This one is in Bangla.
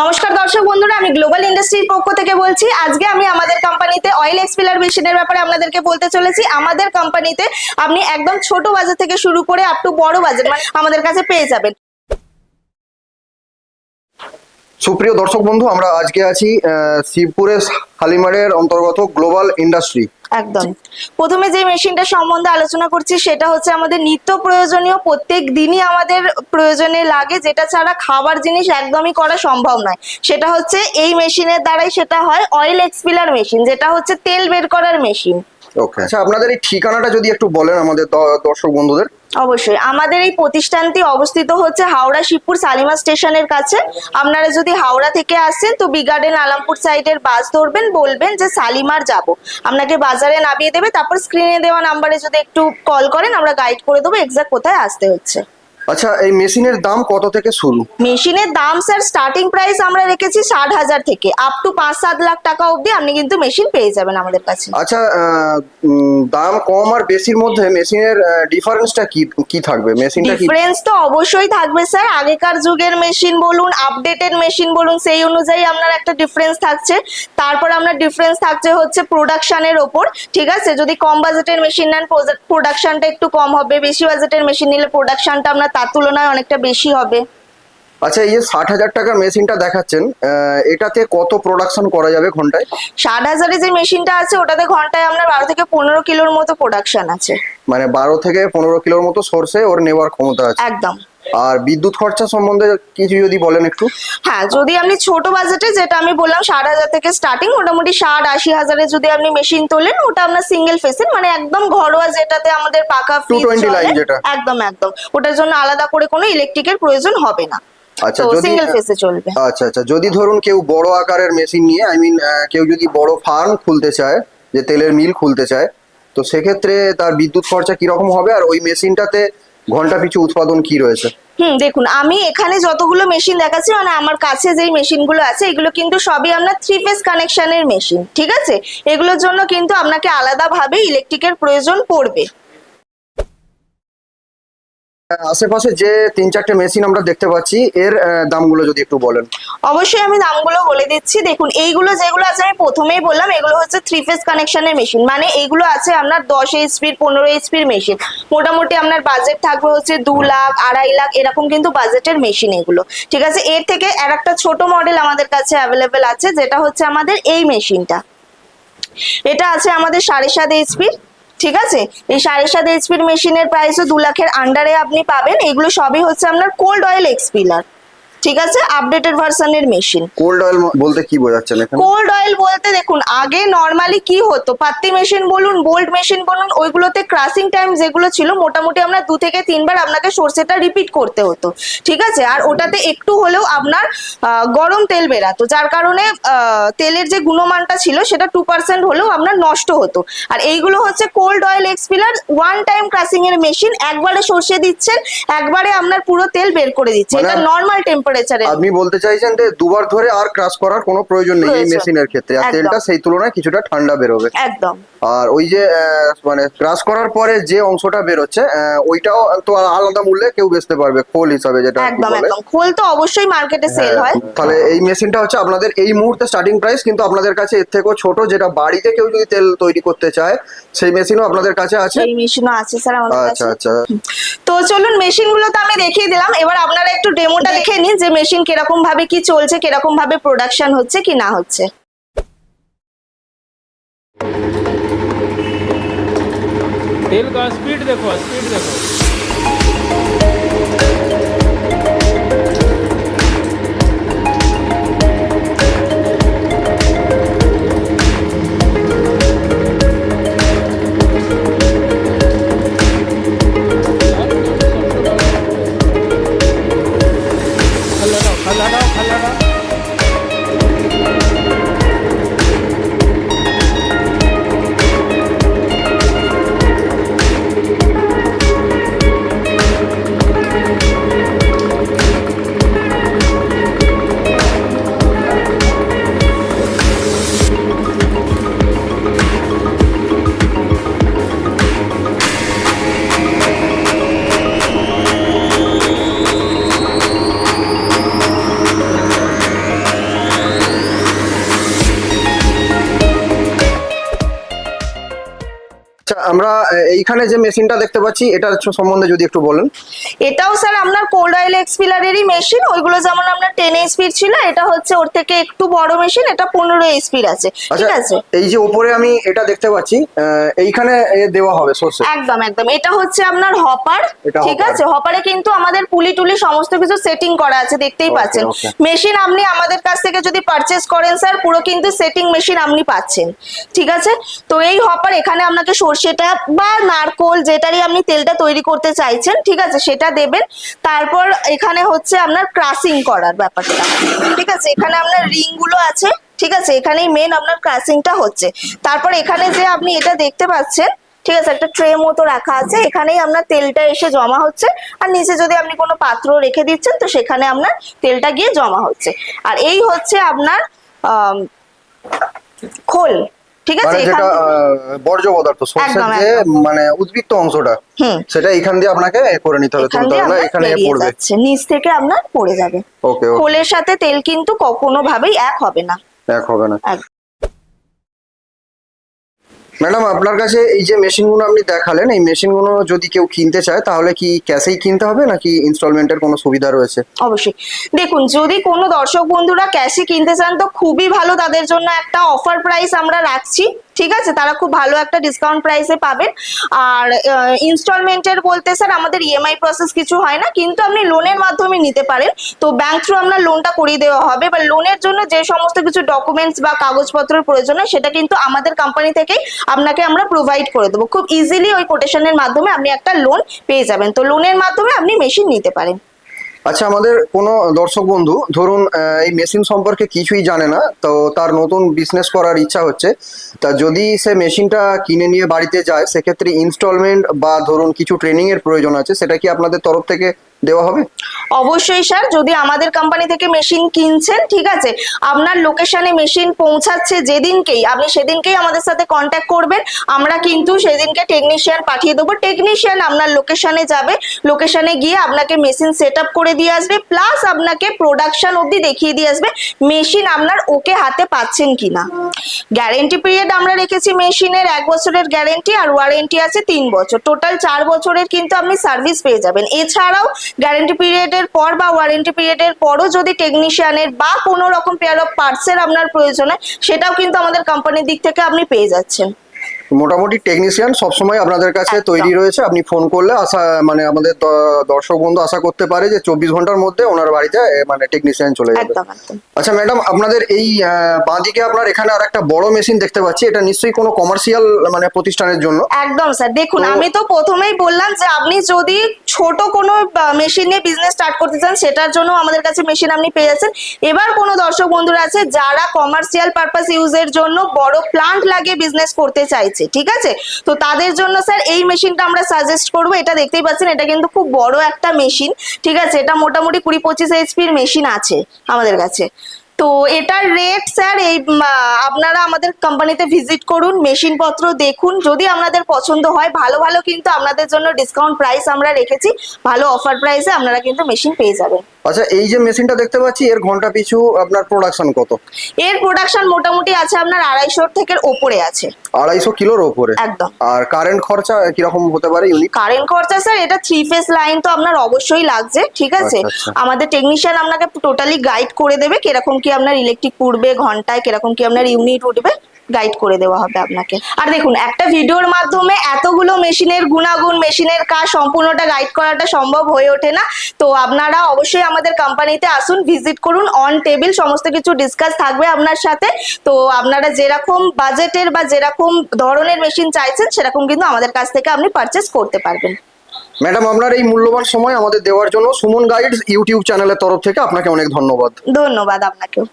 নমস্কার দর্শক বন্ধুরা, আমি গ্লোবাল ইন্ডাস্ট্রির পক্ষ থেকে বলছি, আজকে আমি আমাদের কোম্পানিতে অয়েল এক্সপিলার মেশিনের ব্যাপারে আপনাদেরকে বলতে চলেছি। আমাদের কোম্পানিতে আপনি একদম ছোট বাজার থেকে শুরু করে আপ টু বড় বাজার মানে আমাদের কাছে পেয়ে যাবেন। সুপ্রিয় দর্শক বন্ধু, আমরা আজকে আছি শিবপুরের হালিমারের অন্তর্গত গ্লোবাল ইন্ডাস্ট্রি। একদম। প্রথমে যে মেশিনটা সম্বন্ধে আলোচনা করছি সেটা হচ্ছে আমাদের নিত্য প্রয়োজনীয় প্রত্যেক দিনই আমাদের প্রয়োজনে লাগে যেটা ছাড়া খাবার জিনিস একদমই করা সম্ভব নয়। সেটা হচ্ছে এই মেশিনের দ্বারাই সেটা হয় অয়েল এক্সপিলার মেশিন যেটা হচ্ছে তেল বের করার মেশিন ওকে আচ্ছা আপনাদের এই ঠিকানাটা যদি একটু বলেন আমাদের দর্শক বন্ধুদের। অবশ্যই। আমাদের এই প্রতিষ্ঠানটি অবস্থিত হচ্ছে হাওড়া শিবপুর সালিমা স্টেশনের কাছে। আপনারা যদি হাওড়া থেকে আসেন, তো বিগার্ডেন আলামপুর সাইডের বাস ধরবেন, বলবেন যে সালিমার যাব। আপনাকে বাজারে নামিয়ে দেবে, তারপর স্ক্রিনে দেওয়া নাম্বারে যদি একটু কল করেন, আমরা গাইড করে দেবো এক্সাক্ট কোথায় আসতে হচ্ছে। আচ্ছা এই মেশিনের দাম কত থেকে শুরু? মেশিনের দাম স্যার স্টার্টিং প্রাইস আমরা রেখেছি ষাট হাজার থেকে। আপ টু পাঁচ সাত লাখ টাকা অবধি আপনি কিন্তু মেশিন পেয়ে যাবেন আমাদের কাছে। আচ্ছা দাম কম আর বেশির মধ্যে মেশিনের ডিফারেন্সটা কি কি থাকবে? মেশিনটা কি ডিফারেন্স তো অবশ্যই থাকবে স্যার। আগেকার যুগের মেশিন বলুন আপডেটেড মেশিন বলুন সেই অনুযায়ী আপনার একটা ডিফারেন্স থাকছে। তারপর আপনার ডিফারেন্স থাকছে হচ্ছে প্রোডাকশনের ওপর ঠিক আছে? যদি কম বাজেটের মেশিন নেন প্রোডাকশনটা একটু কম হবে। বেশি বাজেটের মেশিন নিলে প্রোডাকশনটা আপনার তার তুলনায় অনেকটা বেশি হবে। আচ্ছা এই যে ষাট হাজার টাকার মেশিনটা দেখাচ্ছেন এটাতে কত প্রোডাকশন করা যাবে ঘন্টায়? ষাট হাজারে যে মেশিনটা আছে ওটাতে ঘন্টায় আপনার বারো থেকে পনেরো কিলোর মতো প্রোডাকশন আছে। মানে বারো থেকে পনেরো কিলোর মতো সর্ষে ওর নেওয়ার ক্ষমতা আছে। একদম। আর বিদ্যুৎ খরচা সম্বন্ধে কিছু যদি বলেন একটু? হ্যাঁ যদি আপনি ছোট বাজেটে যেটা আমি বললাম ষাট হাজার থেকে স্টার্টিং মোটামুটি ষাট আশি হাজারে যদি আপনি মেশিন তোলেন ওটা আপনার সিঙ্গেল ফেসের মানে একদম ঘরোয়া যেটাতে আমাদের পাকা ফ্রিজ 220 line যেটা। একদম একদম। ওটার জন্য আলাদা করে কোনো ইলেকট্রিকের প্রয়োজন হবে না। আচ্ছা যদি সিঙ্গেল ফেসে চলবে। আচ্ছা আচ্ছা যদি ধরুন কেউ বড় আকারের মেশিন নিয়ে আই মিন কেউ যদি বড় ফার্ম খুলতে চায় যে তেলের মিল খুলতে চায় তো সেক্ষেত্রে তার বিদ্যুৎ খরচা কীরকম হবে? আর ওই মেশিনটাতে ঘণ্টা পিছু উৎপাদন কি রয়েছে? হুম, দেখুন, আমি এখানে যতগুলো মেশিন দেখাচ্ছি মানে আমার কাছে যেই মেশিনগুলো আছে, এগুলো কিন্তু সবই আপনার থ্রি ফেস কানেকশনের মেশিন ঠিক আছে? এগুলোর জন্য কিন্তু আপনাকে আলাদাভাবে ইলেকট্রিকের প্রয়োজন পড়বে। আশেপাশে যে তিন চারটে মেশিন আমরা দেখতে পাচ্ছি, এর দামগুলো যদি একটু বলেন। অবশ্যই আমি দামগুলো বলে দিচ্ছি। দেখুন, এইগুলো যেগুলো আছে, আমি প্রথমেই বললাম, এগুলো হচ্ছে থ্রি ফেস কানেকশনের মেশিন মানে এইগুলো আছে আপনার দশ এইচপির পনেরো এইচপির মেশিন মোটামুটি আপনার বাজেট থাকবে হচ্ছে দু লাখ, আড়াই লাখ, এরকম কিন্তু বাজেটের মেশিন এগুলো। ঠিক আছে? এর থেকে আর একটা ছোট মডেল আমাদের কাছে অ্যাভেলেবেল আছে, যেটা হচ্ছে আমাদের এই মেশিনটা এটা আছে আমাদের সাড়ে সাত এইচপির ঠিক আছে? এই সাড়ে সাত এইচপির মেশিনের প্রাইসও দু লাখের আন্ডারে আপনি পাবেন। এগুলো সবই হচ্ছে আপনার কোল্ড অয়েল এক্সপিলার ঠিক আছে? আপডেটেড ভার্সনের মেশিন কোল্ড অয়েল বলতে কি বোঝাচ্ছেন এখানে? কোল্ড অয়েল বলতে দেখুন আগে নর্মালি কি হতো? পাত্তি মেশিন বলুন বোল্ট মেশিন বলুন ওইগুলোতে ক্রাসিং টাইম যেগুলো ছিল মোটামুটি আমরা দু থেকে তিনবার আপনাকে সর্ষেটা রিপিট করতে হতো। ঠিক আছে? আর ওটাতে একটু হলেও আপনার গরম তেল বেরাতো যার কারণে তেলের যে গুণমানটা ছিল সেটা টু পার্সেন্ট হলেও আপনার নষ্ট হতো। আর এইগুলো হচ্ছে cold oil expeller one time crushing এর মেশিন একবারে সর্ষে দিচ্ছেন একবারে আপনার পুরো তেল বের করে দিচ্ছে মানে এটা নর্মাল টেম্পারেচারে আপনি বলতে চাইছেন যে দুবার ধরে আর ক্রাশ করার কোনো প্রয়োজন নেই এই মেশিনের ক্ষেত্রে। আর তেলটা সেই তুলনায় কিছুটা ঠান্ডা বেরোবে। একদম। আর ওই যে মানে ক্রাশ করার পরে যে অংশটা বেরোচ্ছে ওইটাও তো আলাদা মূল্যে কেউ বেচতে পারবে খোল হিসাবে যেটা একদম একদম। খোল তো অবশ্যই মার্কেটে সেল হয় হ্যাঁ, তাহলে এই মেশিনটা হচ্ছে আপনাদের এই মুহূর্তে স্টার্টিং প্রাইস কিন্তু আপনাদের কাছে এর থেকেও ছোট যেটা বাড়িতে কেউ যদি তেল তৈরি করতে চায় সেই মেশিনও আপনাদের কাছে আছে। এই মেশিনও আছে স্যার আমাদের আচ্ছা কাছে। আচ্ছা। তো চলুন মেশিনগুলো তো আমি দেখিয়ে দিলাম। এবার আপনারা একটু ডেমোটা দেখে নিন যে মেশিন কিরকম ভাবে কি চলছে কিরকম ভাবে প্রোডাকশন হচ্ছে কি না হচ্ছে तेल का स्पीड देखो स्पीड देखो 갈라라 갈라라. আমরা আহ, এইখানে যে মেশিনটা দেখতে পাচ্ছি এটার সম্বন্ধে যদি একটু বলেন। এটাও স্যার আপনার কোল্ড অয়েল এক্সপিলারেরই মেশিন ওইগুলো যেমন আপনার টেন এইচপির ছিল এটা হচ্ছে ওর থেকে একটু বড় মেশিন এটা পনেরো এইচপির আছে। ঠিক আছে? এই যে উপরে আমি এটা দেখতে পাচ্ছি এইখানে দেওয়া হবে সর্ষে একদম একদম। এটা হচ্ছে আপনার হপার ঠিক আছে? হপারে কিন্তু আমাদের পুলি টুলি সমস্ত কিছু সেটিং করা আছে দেখতেই পাচ্ছেন। মেশিন আপনি আমাদের কাছ থেকে যদি পারচেস করেন স্যার পুরো কিন্তু সেটিং মেশিন আপনি পাচ্ছেন। ঠিক আছে? তো এই হপার এখানে আপনাকে সর্ষেটা বা নারকোল যেটারই আপনি তেলটা তৈরি করতে চাইছেন, ঠিক আছে, সেটা দেবেন। তারপর এখানে হচ্ছে আপনার ক্রাসিং করার ব্যাপারটা। ঠিক আছে, এখানে আপনার রিংগুলো আছে, ঠিক আছে, এখানেই মেন আপনার ক্রাসিংটা হচ্ছে। তারপর এখানে যে আপনি এটা দেখতে পাচ্ছেন, ঠিক আছে, একটা ট্রে মতো রাখা আছে, এখানেই আপনার তেলটা এসে জমা হচ্ছে। আর নিচে যদি আপনি কোনো পাত্র রেখে দিচ্ছেন, তো সেখানে আপনার তেলটা গিয়ে জমা হচ্ছে। আর এই হচ্ছে আপনার খোল। ঠিক আছে মানে যেটা বর্জ্য পদার্থ সর্ষের যে মানে উদ্বৃত্ত অংশটা হুম। সেটা এখান দিয়ে আপনাকে করে নিতে হবে তুলতে হবে এখানে পড়বে। নিচ থেকে আপনার পড়ে যাবে। ওকে খোলের সাথে তেল কিন্তু কখনো ভাবেই এক হবে না। এক হবে না। ম্যাডাম, আপনার কাছে এই যে মেশিনগুলো আপনি দেখালেন, এই মেশিনগুলো যদি কেউ কিনতে চায়, তাহলে কি ক্যাশেই কিনতে হবে নাকি ইনস্টলমেন্টের কোনো সুবিধা রয়েছে? অবশ্যই। দেখুন, যদি কোনো দর্শক বন্ধুরা ক্যাশে কিনতে চান, তো খুবই ভালো তাদের জন্য একটা অফার প্রাইস আমরা রাখছি। ঠিক আছে? তারা খুব ভালো একটা ডিসকাউন্ট প্রাইসে পাবেন। আর ইনস্টলমেন্টের বলতে স্যার আমাদের ইএমআই প্রসেস কিছু হয় না, কিন্তু আপনি লোনের মাধ্যমে নিতে পারেন। তো ব্যাংক থ্রু আপনার লোনটা করিয়ে দেওয়া হবে। বা লোনের জন্য যে সমস্ত কিছু ডকুমেন্টস বা কাগজপত্রের প্রয়োজন হয়, সেটা কিন্তু আমাদের কোম্পানি থেকেই আপনাকে আমরা প্রোভাইড করে দেবো। খুব ইজিলি ওই কোটেশনের মাধ্যমে আপনি একটা লোন পেয়ে যাবেন। তো লোনের মাধ্যমে আপনি মেশিন নিতে পারেন। আচ্ছা আমাদের কোনো দর্শক বন্ধু, ধরুন এই মেশিন সম্পর্কে কিছুই জানে না, তো তার নতুন বিজনেস করার ইচ্ছা হচ্ছে, তা যদি সে মেশিনটা কিনে নিয়ে বাড়িতে যায়, সেক্ষেত্রে ইনস্টলমেন্ট বা ধরুন কিছু ট্রেনিং এর প্রয়োজন আছে, সেটা কি আপনাদের তরফ থেকে দেওয়া হবে? অবশ্যই স্যার যদি আমাদের কোম্পানি থেকে মেশিন কিনছেন, ঠিক আছে? আপনার লোকেশনে মেশিন পৌঁছাচ্ছে যেদিনকেই, আপনি সেদিনকেই আমাদের সাথে কন্ট্যাক্ট করবেন। আমরা কিন্তু সেদিনকে টেকনিশিয়ান পাঠিয়ে দেবো। টেকনিশিয়ান আপনার লোকেশনে যাবে। লোকেশনে গিয়ে আপনাকে মেশিন সেট করে দিয়ে আসবে। প্লাস আপনাকে প্রোডাকশন অবধি দেখিয়ে দিয়ে আসবে মেশিন আপনার ওকে হাতে পাচ্ছেন কিনা। গ্যারেন্টি পিরিয়ড আমরা রেখেছি মেশিনের এক বছরের গ্যারেন্টি আর ওয়ারেন্টি আছে তিন বছর। টোটাল চার বছরের কিন্তু আপনি সার্ভিস পেয়ে যাবেন। এছাড়াও গ্যারেন্টি পিরিয়ডের পর বা ওয়ারেন্টি পিরিয়ডের পরও যদি টেকনিশিয়ানের বা কোনো রকম পেয়ার অফ পার্টসের আপনার প্রয়োজন হয়, সেটাও কিন্তু আমাদের কোম্পানির দিক থেকে আপনি পেয়ে যাচ্ছেন। মোটামুটি টেকনিশিয়ান সবসময় আপনাদের কাছে তৈরি রয়েছে। আপনি ফোন করলে আশা মানে আমাদের দর্শক বন্ধু আশা করতে পারে যে চব্বিশ ঘণ্টার মধ্যে ওনার বাড়িতে মানে টেকনিশিয়ান চলে যাবে। আচ্ছা ম্যাডাম আপনাদের এই বাঁদিকে আপনার এখানে আর একটা বড় মেশিন দেখতে পাচ্ছি। এটা নিশ্চয়ই কোনো কমার্শিয়াল মানে প্রতিষ্ঠানের জন্য? একদম স্যার দেখুন আমি তো প্রথমেই বললাম যে আপনি যদি ছোট কোনো মেশিন নিয়ে বিজনেস স্টার্ট করতে চান সেটার জন্য আমাদের কাছে মেশিন আপনি পেয়ে যাচ্ছেন। এবার কোনো দর্শক বন্ধুরা আছে যারা কমার্শিয়াল পারপাস ইউজের জন্য বড় প্লান্ট লাগিয়ে বিজনেস করতে চাইছে। ঠিক আছে? তো তাদের জন্য স্যার এই মেশিনটা আমরা সাজেস্ট করব। এটা দেখতেই পাচ্ছেন, এটা কিন্তু খুব বড় একটা মেশিন ঠিক আছে? এটা মোটামুটি কুড়ি পঁচিশ এইচপির মেশিন আছে আমাদের কাছে। তো এটার রেট স্যার এই আপনারা আমাদের কোম্পানিতে ভিজিট করুন মেশিন পত্র দেখুন। যদি আপনাদের পছন্দ হয়, ভালো ভালো কিন্তু আপনাদের জন্য ডিসকাউন্ট প্রাইস আমরা রেখেছি। ভালো অফার প্রাইসে আপনারা কিন্তু মেশিন পেয়ে যাবেন। আচ্ছা এই যে মেশিনটা দেখতে পাচ্ছি এর ঘণ্টা পিছু আপনার প্রোডাকশন কত? এর প্রোডাকশন মোটামুটি আছে আপনার আড়াইশোর থেকে ওপরে আছে। আড়াইশো কিলোর ওপরে? একদম। আর কারেন্ট খরচা কীরকম হতে পারে ইউনিট? কারেন্ট খরচা স্যার এটা থ্রি ফেস লাইন তো আপনার অবশ্যই লাগছে ঠিক আছে? আচ্ছা, আচ্ছা। আমাদের টেকনিশিয়ান আপনাকে টোটালি গাইড করে দেবে কীরকম কি আপনার ইলেকট্রিক পুড়বে ঘন্টায় কীরকম কি আপনার ইউনিট উঠবে। গাইড করে দেওয়া হবে আপনাকে। আর দেখুন একটা ভিডিওর মাধ্যমে এতগুলো মেশিনের গুণাগুণ মেশিনের কাজ সম্পূর্ণটা গাইড করাটা সম্ভব হয়ে ওঠে না। তো আপনারা অবশ্যই আমাদের কোম্পানিতে আসুন ভিজিট করুন অন টেবিল সমস্ত কিছু ডিসকাস থাকবে আপনার সাথে। তো আপনারা যেরকম বাজেটের বা যেরকম ধরনের মেশিন চাইছেন সেরকম কিন্তু আমাদের কাছ থেকে আপনি পারচেস করতে পারবেন। ম্যাডাম আপনার এই মূল্যবান সময় আমাদের দেওয়ার জন্য সুমন গাইডস ইউটিউব চ্যানেলের তরফ থেকে আপনাকে অনেক ধন্যবাদ। ধন্যবাদ আপনাকেও।